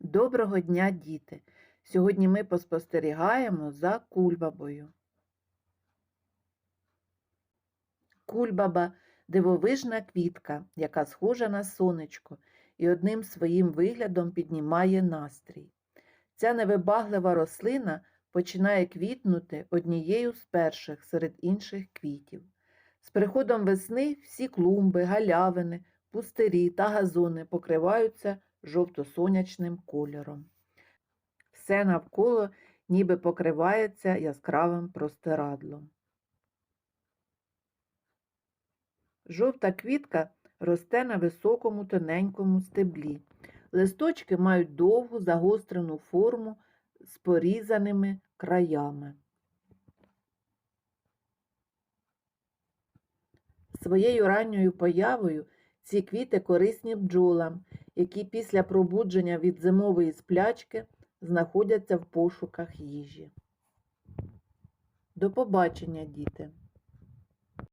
Доброго дня, діти! Сьогодні ми поспостерігаємо за кульбабою. Кульбаба дивовижна квітка, яка схожа на сонечко і одним своїм виглядом піднімає настрій. Ця невибаглива рослина починає квітнути однією з перших серед інших квітів. З приходом весни всі клумби, галявини, пустирі та газони покриваються жовто-сонячним кольором. Все навколо ніби покривається яскравим простирадлом. Жовта квітка росте на високому тоненькому стеблі. Листочки мають довгу загострену форму з порізаними краями. Своєю ранньою появою ці квіти корисні бджолам, які після пробудження від зимової сплячки знаходяться в пошуках їжі. До побачення, діти!